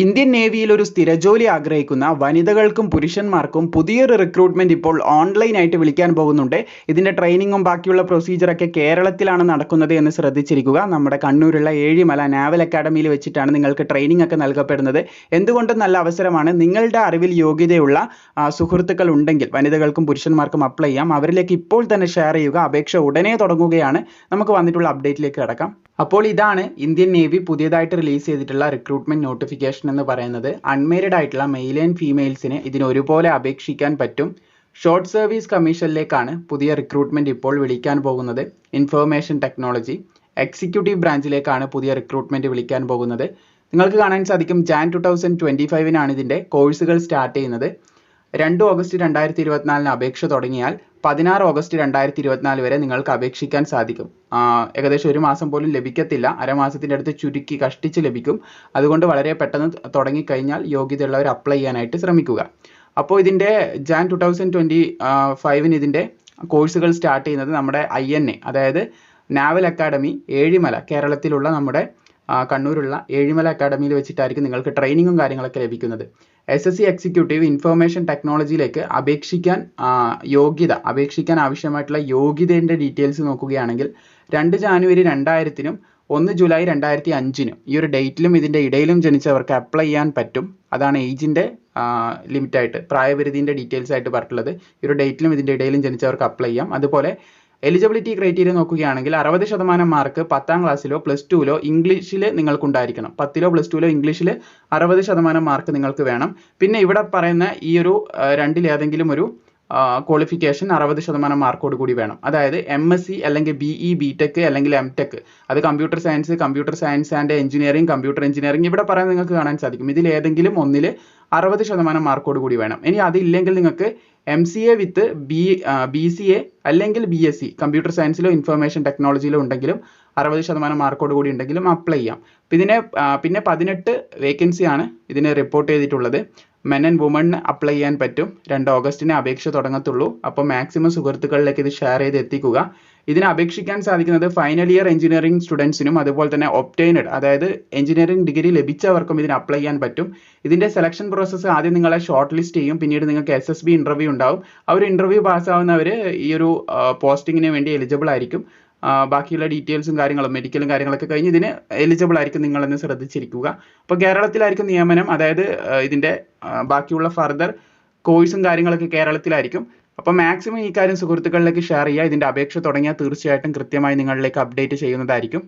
Indian നേവിയിൽ ഒരു സ്ഥിരജോലി ആഗ്രഹിക്കുന്ന വനിതകൾക്കും പുരുഷന്മാർക്കും പുതിയൊരു റിക്രൂട്ട്മെന്റ് ഇപ്പോൾ ഓൺലൈനായിട്ട് വിളിക്കാൻ പോകുന്നുണ്ട്. ഇതിന്റെ ട്രെയിനിങ്ങും ബാക്കിയുള്ള പ്രൊസീജിയറൊക്കെ കേരളത്തിലാണ് നടക്കുന്നത് എന്ന് ശ്രദ്ധിച്ചിരിക്കുക. നമ്മുടെ കണ്ണൂരുള്ള ഏഴിമല നാവൽ അക്കാഡമിയിൽ വെച്ചിട്ടാണ് നിങ്ങൾക്ക് ട്രെയിനിങ് ഒക്കെ നൽകപ്പെടുന്നത്. എന്തുകൊണ്ടും നല്ല അവസരമാണ് നിങ്ങളുടെ അറിവിൽ യോഗ്യതയുള്ള സുഹൃത്തുക്കൾ ഉണ്ടെങ്കിൽ വനിതകൾക്കും പുരുഷന്മാർക്കും അപ്ലൈ ചെയ്യാം. അവരിലേക്ക് ഇപ്പോൾ തന്നെ ഷെയർ ചെയ്യുക. അപേക്ഷ ഉടനെ തുടങ്ങുകയാണ്. നമുക്ക് വന്നിട്ടുള്ള അപ്ഡേറ്റിലേക്ക് കിടക്കാം. അപ്പോൾ ഇതാണ് ഇന്ത്യൻ നേവി പുതിയതായിട്ട് റിലീസ് ചെയ്തിട്ടുള്ള റിക്രൂട്ട്മെന്റ് നോട്ടിഫിക്കേഷൻ എന്ന് പറയുന്നത് അൺമാരീഡ് ആയിട്ടുള്ള മെയിൽ ആൻഡ് ഫീമെയിൽസിന് ഇതിന് ഒരുപോലെ അപേക്ഷിക്കാൻ പറ്റും. ഷോർട്ട് സർവീസ് കമ്മീഷനിലേക്കാണ് പുതിയ റിക്രൂട്ട്മെന്റ് ഇപ്പോൾ വിളിക്കാൻ പോകുന്നത്. ഇൻഫർമേഷൻ ടെക്നോളജി എക്സിക്യൂട്ടീവ് ബ്രാഞ്ചിലേക്കാണ് പുതിയ റിക്രൂട്ട്മെന്റ് വിളിക്കാൻ പോകുന്നത്. നിങ്ങൾക്ക് കാണാൻ സാധിക്കും ജാൻ ടു തൗസൻഡ് ട്വന്റി ഫൈവിനാണ് ഇതിന്റെ കോഴ്സുകൾ സ്റ്റാർട്ട് ചെയ്യുന്നത്. രണ്ട് ഓഗസ്റ്റ് രണ്ടായിരത്തി ഇരുപത്തിനാലിന് അപേക്ഷ തുടങ്ങിയാൽ പതിനാറ് ഓഗസ്റ്റ് രണ്ടായിരത്തി ഇരുപത്തിനാല് വരെ നിങ്ങൾക്ക് അപേക്ഷിക്കാൻ സാധിക്കും. ഏകദേശം ഒരു മാസം പോലും ലഭിക്കത്തില്ല. അരമാസത്തിന്റെ അടുത്ത് ചുരുക്കി കഷ്ടിച്ച് ലഭിക്കും. അതുകൊണ്ട് വളരെ പെട്ടെന്ന് തുടങ്ങിക്കഴിഞ്ഞാൽ യോഗ്യതയുള്ളവർ അപ്ലൈ ചെയ്യാനായിട്ട് ശ്രമിക്കുക. അപ്പോൾ ഇതിന്റെ ജാൻ ടു തൗസൻഡ് ട്വന്റി ഫൈവിന് ഇതിന്റെ കോഴ്സുകൾ സ്റ്റാർട്ട് ചെയ്യുന്നത് നമ്മുടെ ഐ എൻ എ അതായത് നാവൽ അക്കാഡമി ഏഴിമല കേരളത്തിലുള്ള നമ്മുടെ കണ്ണൂരുള്ള ഏഴിമല അക്കാഡമിയിൽ വെച്ചിട്ടായിരിക്കും നിങ്ങൾക്ക് ട്രെയിനിങ്ങും കാര്യങ്ങളൊക്കെ ലഭിക്കുന്നത്. S S C executive information ടെക്നോളജിയിലേക്ക് അപേക്ഷിക്കാൻ യോഗ്യത അപേക്ഷിക്കാൻ ആവശ്യമായിട്ടുള്ള യോഗ്യതയുടെ ഡീറ്റെയിൽസ് നോക്കുകയാണെങ്കിൽ രണ്ട് ജാനുവരി രണ്ടായിരത്തിനും ഒന്ന് ജൂലൈ രണ്ടായിരത്തി അഞ്ചിനും ഈ ഒരു ഡേറ്റിലും ഇതിന്റെ ഇടയിലും ജനിച്ചവർക്ക് അപ്ലൈ ചെയ്യാൻ പറ്റും. അതാണ് ഏജിന്റെ ലിമിറ്റായിട്ട് പ്രായപരിധിന്റെ ഡീറ്റെയിൽസ് ആയിട്ട് പറഞ്ഞിട്ടുള്ളത്. ഈ ഒരു ഡേറ്റിലും ഇതിന്റെ ഇടയിലും ജനിച്ചവർക്ക് അപ്ലൈ ചെയ്യാം. അതുപോലെ എലിജിബിലിറ്റി ക്രൈറ്റീരിയ നോക്കുകയാണെങ്കിൽ അറുപത് ശതമാനം മാർക്ക് പത്താം ക്ലാസ്സിലോ പ്ലസ് ടുവിലോ ഇംഗ്ലീഷിൽ നിങ്ങൾക്കുണ്ടായിരിക്കണം. പത്തിലോ പ്ലസ് ടുവിലോ ഇംഗ്ലീഷിൽ അറുപത് ശതമാനം മാർക്ക് നിങ്ങൾക്ക് വേണം. പിന്നെ ഇവിടെ പറയുന്ന ഈ ഒരു രണ്ടിലേതെങ്കിലും ഒരു ക്വാളിഫിക്കേഷൻ അറുപത് ശതമാനം മാർക്കോട് കൂടി വേണം. അതായത് എം എസ് സി അല്ലെങ്കിൽ ബി ഇ ബി ടെക് അല്ലെങ്കിൽ എം ടെക് അത് computer science computer science and engineering computer engineering ഇവിടെ പറയാൻ നിങ്ങൾക്ക് കാണാൻ സാധിക്കും. ഇതിൽ ഏതെങ്കിലും ഒന്നിൽ അറുപത് ശതമാനം മാർക്കോട് കൂടി വേണം. ഇനി അതില്ലെങ്കിൽ നിങ്ങൾക്ക് M C A with B B C A അല്ലെങ്കിൽ ബി എസ് സി കമ്പ്യൂട്ടർ സയൻസിലോ ഇൻഫർമേഷൻ ടെക്നോളജിയിലോ ഉണ്ടെങ്കിലും അറുപത് ശതമാനം മാർക്കോട് കൂടി ഉണ്ടെങ്കിലും അപ്ലൈ ചെയ്യാം. ഇതിനെ പിന്നെ പതിനെട്ട് വേക്കൻസി ആണ് ഇതിന് റിപ്പോർട്ട് ചെയ്തിട്ടുള്ളത്. മെൻ ആൻഡ് വുമണിന് അപ്ലൈ ചെയ്യാൻ പറ്റും. രണ്ട് ഓഗസ്റ്റിന് അപേക്ഷ തുടങ്ങത്തുള്ളൂ. അപ്പോൾ മാക്സിമം സുഹൃത്തുക്കളിലേക്ക് ഇത് ഷെയർ ചെയ്ത് എത്തിക്കുക. ഇതിന് അപേക്ഷിക്കാൻ സാധിക്കുന്നത് ഫൈനൽ ഇയർ എഞ്ചിനീയറിംഗ് സ്റ്റുഡൻസിനും അതുപോലെ തന്നെ ഒപ്റ്റൈനഡ് അതായത് എഞ്ചിനീയറിംഗ് ഡിഗ്രി ലഭിച്ചവർക്കും ഇതിന് അപ്ലൈ ചെയ്യാൻ പറ്റും. ഇതിന്റെ സെലക്ഷൻ പ്രോസസ്സ് ആദ്യം നിങ്ങളെ ഷോർട്ട് ലിസ്റ്റ് ചെയ്യും. പിന്നീട് നിങ്ങൾക്ക് എസ് എസ് ബി ഇന്റർവ്യൂ ഉണ്ടാവും. ആ ഒരു ഇന്റർവ്യൂ പാസ്സാവുന്നവർ ഈ ഒരു പോസ്റ്റിങ്ങിന് വേണ്ടി എലിജിബിൾ ആയിരിക്കും. ബാക്കിയുള്ള ഡീറ്റെയിൽസും കാര്യങ്ങളും മെഡിക്കലും കാര്യങ്ങളൊക്കെ കഴിഞ്ഞ് ഇതിന് എലിജിബിൾ ആയിരിക്കും നിങ്ങളെന്ന് ശ്രദ്ധിച്ചിരിക്കുക. അപ്പോൾ കേരളത്തിലായിരിക്കും നിയമനം അതായത് ഇതിന്റെ ബാക്കിയുള്ള ഫർദർ കോഴ്സും കാര്യങ്ങളൊക്കെ കേരളത്തിലായിരിക്കും. അപ്പോൾ മാക്സിമം ഈ കാര്യം സുഹൃത്തുക്കളിലേക്ക് ഷെയർ ചെയ്യുക. ഇതിന്റെ അപേക്ഷ തുടങ്ങിയാൽ തീർച്ചയായിട്ടും കൃത്യമായി നിങ്ങളിലേക്ക് അപ്ഡേറ്റ് ചെയ്യുന്നതായിരിക്കും.